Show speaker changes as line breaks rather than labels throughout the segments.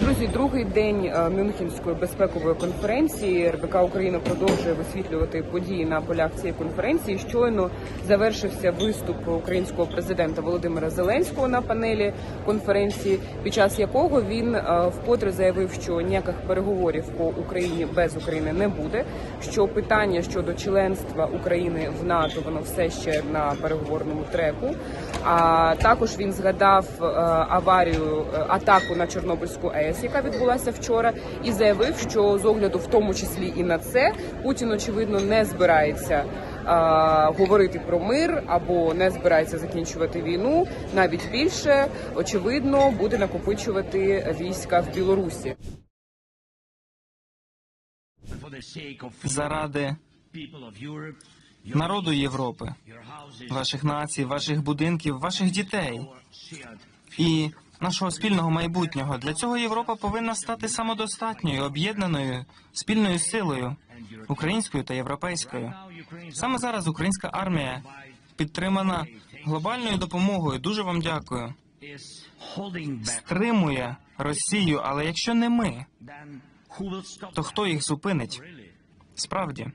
Друзі, другий день е, Мюнхенської безпекової конференції РБК Україна продовжує висвітлювати події на полях цієї конференції. Щойно завершився виступ українського президента Володимира Зеленського на панелі конференції, під час якого він е, вкотре заявив, що ніяких переговорів по Україні без України не буде. Що питання щодо членства України в НАТО воно все ще на переговорному треку. А також він згадав е, аварію атаку на Чорнобильську АЕС, яка відбулася вчора, і заявив, що з огляду в тому числі і на це Путін очевидно не збирається говорити про мир або не збирається закінчувати війну. Навіть більше очевидно буде накопичувати війська в Білорусі.
заради народу Європи, ваших націй, ваших будинків, ваших дітей і нашого спільного майбутнього. Для цього Європа повинна стати самодостатньою, об'єднаною спільною силою українською та європейською. Саме зараз українська армія підтримана глобальною допомогою. Дуже вам дякую. Стримує Росію, але якщо не ми, то хто їх зупинить? Справді.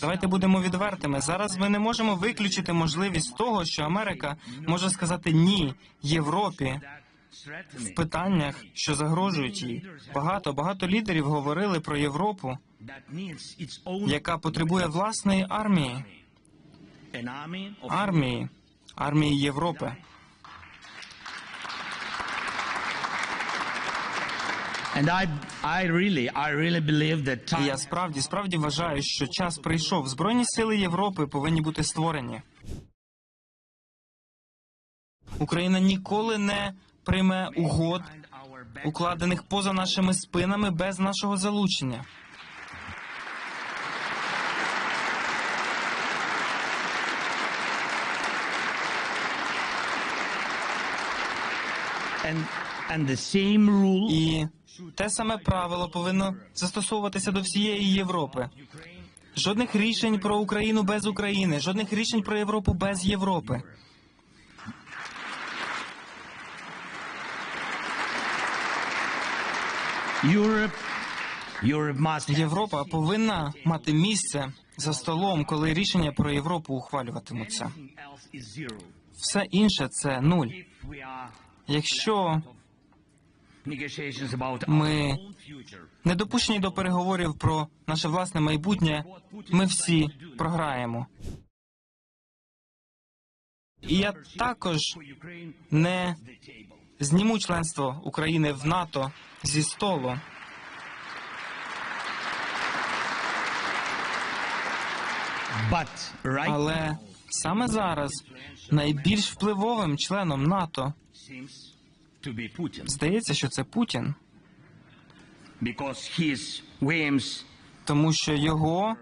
Давайте будемо відвертими. Зараз ми не можемо виключити можливість того, що Америка може сказати ні Європі в питаннях, що загрожують їй. Багато багато лідерів говорили про Європу, яка потребує власної армії, армії, армії Європи. І я справді справді вважаю, що час прийшов. Збройні сили Європи повинні бути створені. Україна ніколи не прийме угод, укладених поза нашими спинами без нашого залучення.
and,
І те саме правило повинно застосовуватися до всієї Європи. Жодних рішень про Україну без України, жодних рішень про Європу без Європи. Європа повинна мати місце за столом, коли рішення про Європу ухвалюватимуться. Все інше це нуль. Якщо ми не допущені до переговорів про наше власне майбутнє, ми всі програємо. І я також не зніму членство України в НАТО зі столу. Але саме зараз найбільш впливовим членом НАТО здається, що це Путін, тому що його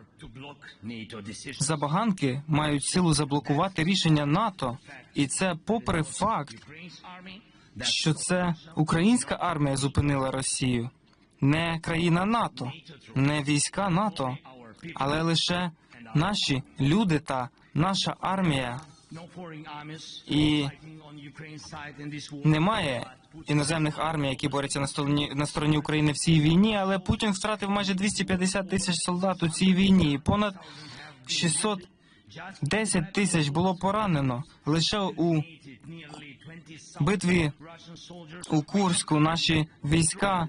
забаганки мають силу заблокувати рішення НАТО, і це попри факт, що це українська армія зупинила Росію, не країна НАТО, не війська НАТО, але лише наші люди та наша армія. І немає іноземних армій, які борються на стороні на стороні України в цій війні, але Путін втратив майже 250 тисяч солдат у цій війні. і Понад 610 тисяч було поранено лише у
Nearly 20,000
битві у Курську. Наші війська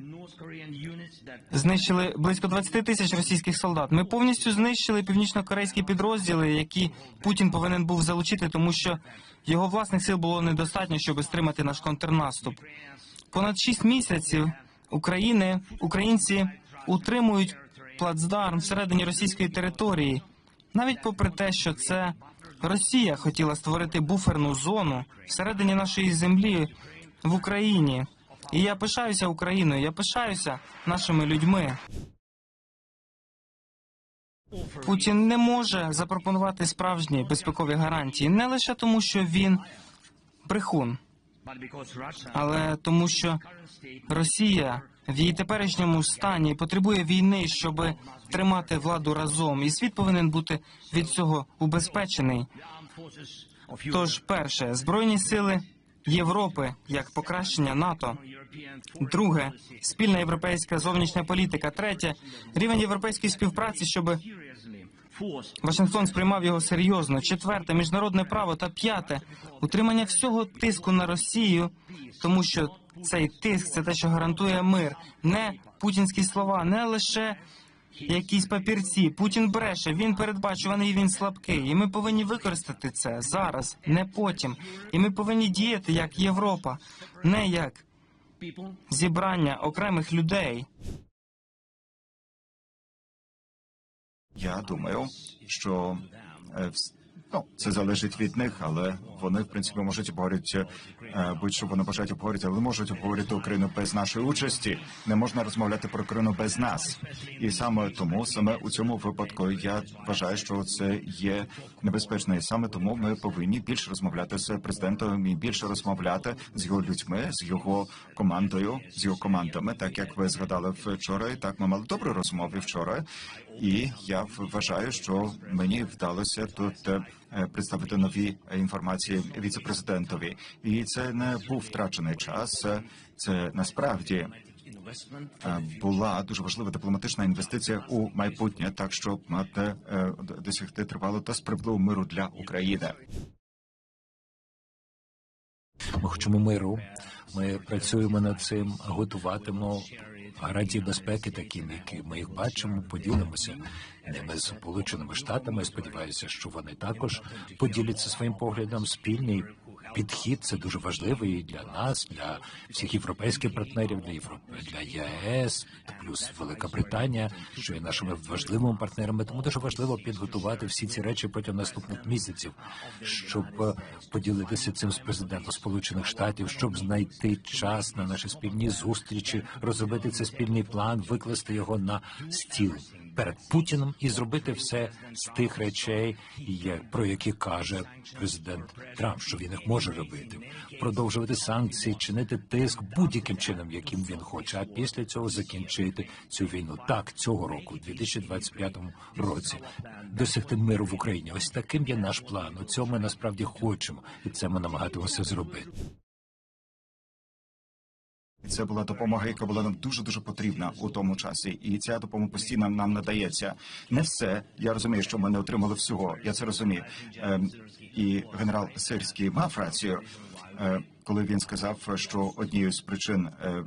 знищили близько 20 тисяч російських солдат. Ми повністю знищили північно-корейські підрозділи, які Путін повинен був залучити, тому що його власних сил було недостатньо, щоб стримати наш контрнаступ. Понад 6 місяців України українці утримують плацдарм всередині російської території, навіть попри те, що це Росія хотіла створити буферну зону всередині нашої землі в Україні. І я пишаюся Україною, я пишаюся нашими людьми. Путін не може запропонувати справжні безпекові гарантії не лише тому, що він брехун, але тому, що Росія в її теперішньому стані потребує війни, щоб тримати владу разом, і світ повинен бути від цього убезпечений. Тож, перше, збройні сили Європи як покращення НАТО. Друге спільна європейська зовнішня політика. Третє рівень європейської співпраці, щоб Вашингтон сприймав його серйозно. Четверте міжнародне право та п'яте утримання всього тиску на Росію, тому що цей тиск це те, що гарантує мир, не путінські слова, не лише якісь папірці. Путін бреше, він передбачуваний, він слабкий. І ми повинні використати це зараз, не потім. І ми повинні діяти як Європа, не як зібрання окремих людей.
Я думаю, що е, ну, це залежить від них, але вони, в принципі, можуть обговорити е, будь-що вони бажають обговорити, але можуть обговорити Україну без нашої участі. Не можна розмовляти про Україну без нас. І саме тому, саме у цьому випадку, я вважаю, що це є небезпечно. І саме тому ми повинні більше розмовляти з президентом і більше розмовляти з його людьми, з його командою, з його командами, так як ви згадали вчора. І так ми мали добру розмову вчора. І я вважаю, що мені вдалося тут е, представити нові інформації віцепрезидентові, і це не був втрачений час. Це- насправді е, була дуже важлива дипломатична інвестиція у майбутнє, так щоб мати е, досягти тривалого та справедливого миру для України.
Ми хочемо миру. Ми працюємо над цим, готуватимемо гарантії безпеки, такими, які ми їх бачимо, поділимося ними з Сполученими Штатами. Сподіваюся, що вони також поділяться своїм поглядом. Спільний підхід це дуже важливий для нас, для всіх європейських партнерів, для Європи, для ЄС, плюс Велика Британія, що є нашими важливими партнерами. Тому дуже важливо підготувати всі ці речі протягом наступних місяців, щоб е, поділитися цим з президентом Сполучених Штатів, щоб знайти час на наші спільні зустрічі, розробити цей спільний план, викласти його на стіл перед Путіним і зробити все з тих речей, про які каже президент Трамп, що він їх може робити, продовжувати санкції, чинити тиск будь-яким чином, яким він хоче. А після цього закінчити цю війну. Так цього року, у 2025 році, досягти миру в Україні. Ось таким є наш план. У ми насправді хочемо, і це ми намагатимося зробити.
Це була допомога, яка була нам дуже дуже потрібна у тому часі, і ця допомога постійно нам надається. Не все я розумію, що ми не отримали всього. Я це розумію. Ем, і генерал Сирський мав рацію, е, коли він сказав, що однією з причин. е,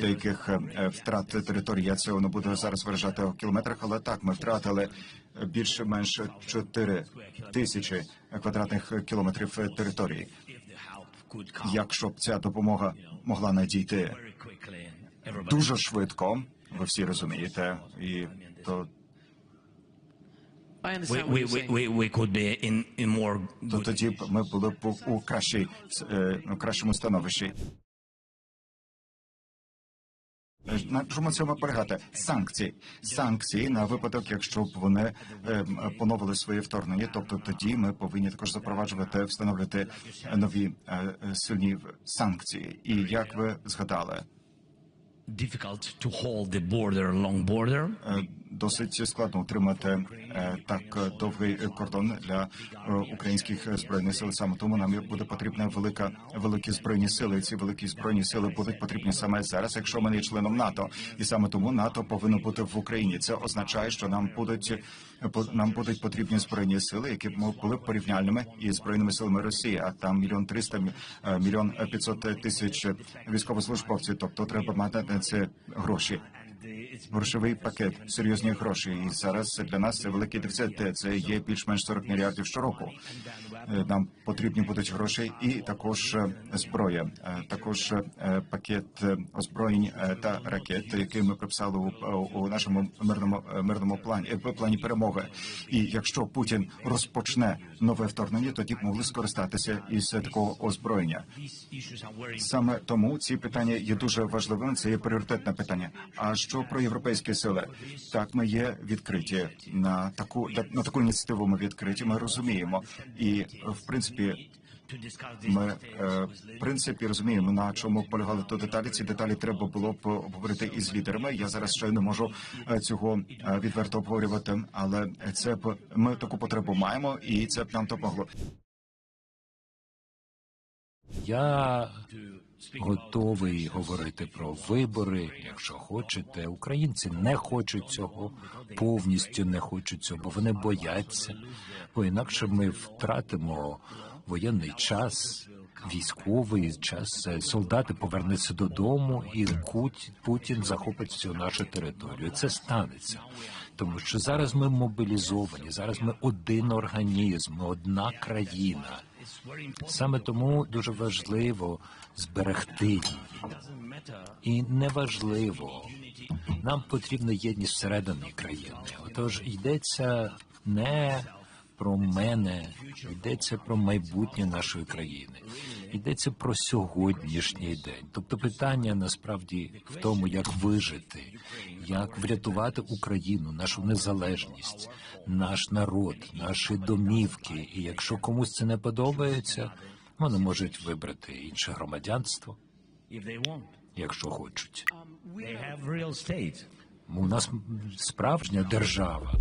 Деяких е, втрат території я цього не буду зараз виражати у кілометрах, але так ми втратили більше менш 4 тисячі квадратних кілометрів території. Якщо б ця допомога могла надійти дуже швидко, ви всі розумієте, і то, то тоді б ми були б у- кращій е, у кращому становищі. На чому цьому наполягати? Санкції. Санкції на випадок, якщо б вони е, поновили своє вторгнення. Тобто тоді ми повинні також запроваджувати, встановлювати е, нові е, сильні санкції. І як ви згадали,
difficult to hold the border long border
е, досить складно утримати е, так довгий кордон для е, українських збройних сил. Саме тому нам буде потрібна велика великі збройні сили. Ці великі збройні сили будуть потрібні саме зараз, якщо ми не членом НАТО. І саме тому НАТО повинно бути в Україні. Це означає, що нам будуть нам будуть потрібні збройні сили, які б були порівняльними із збройними силами Росії. А там мільйон триста е, мільйон п'ятсот тисяч військовослужбовців. Тобто треба мати на це гроші грошовий пакет, серйозні гроші. І зараз для нас це великий дефіцит. Це є більш-менш 40 мільярдів щороку. Е, Нам потрібні будуть гроші і також е, зброя, Е, також пакет озброєнь та ракет, який ми прописали у, у нашому мирному мирному плані плані перемоги. І якщо Путін розпочне нове вторгнення, тоді б могли скористатися із такого озброєння. Саме тому ці питання є дуже важливими. Це є пріоритетне питання. А що про європейські сили? Так, ми є відкриті на таку на таку ініціативу. Ми відкриті. Ми розуміємо, і в принципі. Ми е, в принципі розуміємо на чому полягали то деталі. Ці деталі треба було б обговорити із лідерами. Я зараз ще не можу е, цього е, відверто обговорювати, але це б ми таку потребу маємо, і це б нам допомогло.
Я готовий говорити про вибори, якщо хочете. Українці не хочуть цього, повністю не хочуть цього, бо вони бояться. Бо інакше ми втратимо воєнний час, військовий час. Солдати повернуться додому, і Путін захопить всю нашу територію. Це станеться. Тому що зараз ми мобілізовані, зараз ми один організм, ми одна країна. Саме тому дуже важливо зберегти її. І неважливо, нам потрібна єдність всередині країни. Отож йдеться не про мене, йдеться про майбутнє нашої країни, йдеться про сьогоднішній день. Тобто питання насправді в тому, як вижити, як врятувати Україну, нашу незалежність, наш народ, наші домівки. І якщо комусь це не подобається, вони можуть вибрати інше громадянство, якщо хочуть. У нас справжня держава.